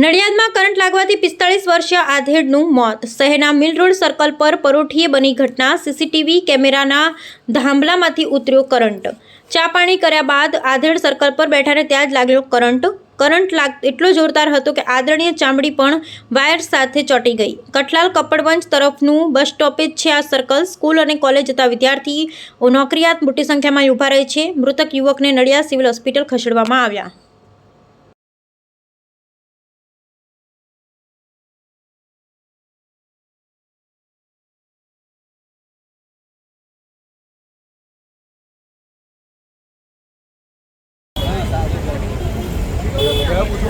નડિયાદમાં current લાગવાથી પિસ્તાળીસ વર્ષીય આધેડનું મોત. શહેરના મિલ રોડ સર્કલ પર પરોઠીએ બની ઘટના. સીસીટીવી કેમેરાના ધાંભલામાંથી ઉતર્યો કરંટ. ચા પાણી કર્યા બાદ આધેડ સર્કલ પર બેઠાને ત્યાં જ લાગ્યો કરંટ. કરંટ લાગ, એટલો જોરદાર હતો કે આદરણીય ચામડી પણ વાયર સાથે ચોંટી ગઈ. કઠલાલ કપડવંજ તરફનું બસ સ્ટોપેજ છે આ સર્કલ. સ્કૂલ અને કોલેજ જતા વિદ્યાર્થીઓ નોકરિયાત મોટી સંખ્યામાં ઊભા રહે છે. મૃતક યુવકને નડિયાદ સિવિલ હોસ્પિટલ ખસેડવામાં આવ્યા.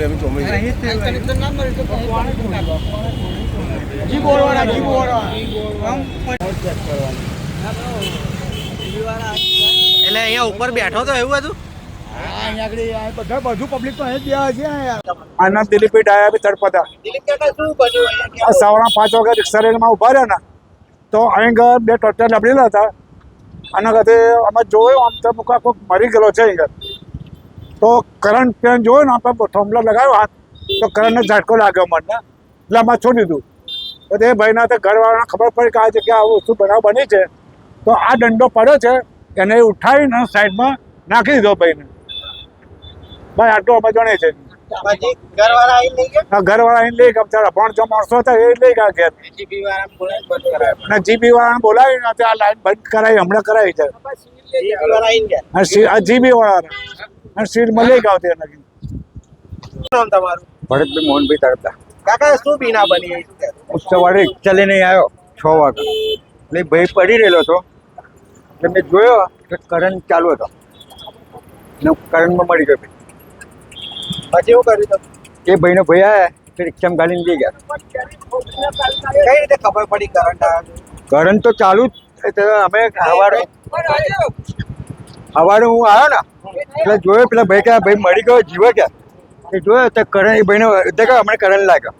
લઈ છોકરી ને એટલે અહીંયા ઉપર બેઠો તો એવું હતું? બધા બધું પબ્લિક તો અહીંયા જ ગયા છે આનંદ દિલીપી ડાયા બી તડપતા. સવારના પાંચ વાગે રિક્ષા રેલમાં ઊભા રહ્યા ને તો અહીં બે ટોટર લબડેલા હતા. આના ખાતે અમે જોયું આમ તો કોઈક મરી ગયેલો છે અહીં તો કરંટ પેન જોયો ને આપણે થોંભલો લગાવ્યો હાથ તો કરંટનો ઝાટકો લાગ્યો મને એટલે આમાં છોડી દીધું તો તે ભાઈના તો ઘરવાળાને ખબર પડી કે આ જગ્યા આવું વસ્તુ બનાવ બની છે. તો આ દંડો પડ્યો છે એને ઉઠાવીને સાઈડમાં નાખી દીધો ભાઈને. ભાઈ આટલું અમે જણે છે ઘરવાળા આવી લઈ ગયા? બચારા પણ જો માણસો હતા એ લઈ ગયા ઘેર. બંધ જીબી વાળાને બોલાવીને આ આ લાઈન બંધ કરાવી હમણાં કરાવી છે જીબી વાળા અને સીટ મળી હતી એને શું નામ તમારું? ભરતભાઈ મોહનભાઈ તડતા. કાકા શું પીના બની શું સવારે ચાલીને આવ્યો છ વાગે. એટલે ભાઈ પડી રહેલો હતો. એટલે મેં જોયો કે કરંટ ચાલુ હતો. ને કરંટમાં મળી ગયો ભાઈ. પછી એવું કર્યું? એ ભાઈનો ભાઈ આવ્યા તે રિક્ષામાં ગાડીને લઈ ગયા. કઈ રીતે ખબર પડી કરંટ આવ્યો કરંટ તો ચાલુ જ અમે સવારે સવારે હું આવ્યો ને એટલે જોયો પેલા ભાઈ કે ભાઈ મળી ગયો જીવો કે? એ જોયો તો કરંટ એ ભાઈને કે હમણાં કરંટ લાગ્યો.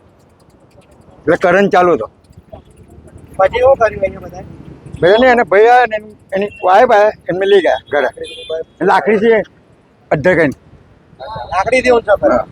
એટલે કરંટ ચાલુ હતો. પછી શું કર્યું બધા ભાઈ ને એને ભાઈ આવ્યા એની- વાઈફ આવ્યા એમને લઈ ગયા ઘરે. લાકડી છે અડધા કઈ લાકડીથી ઊંચો કર્યો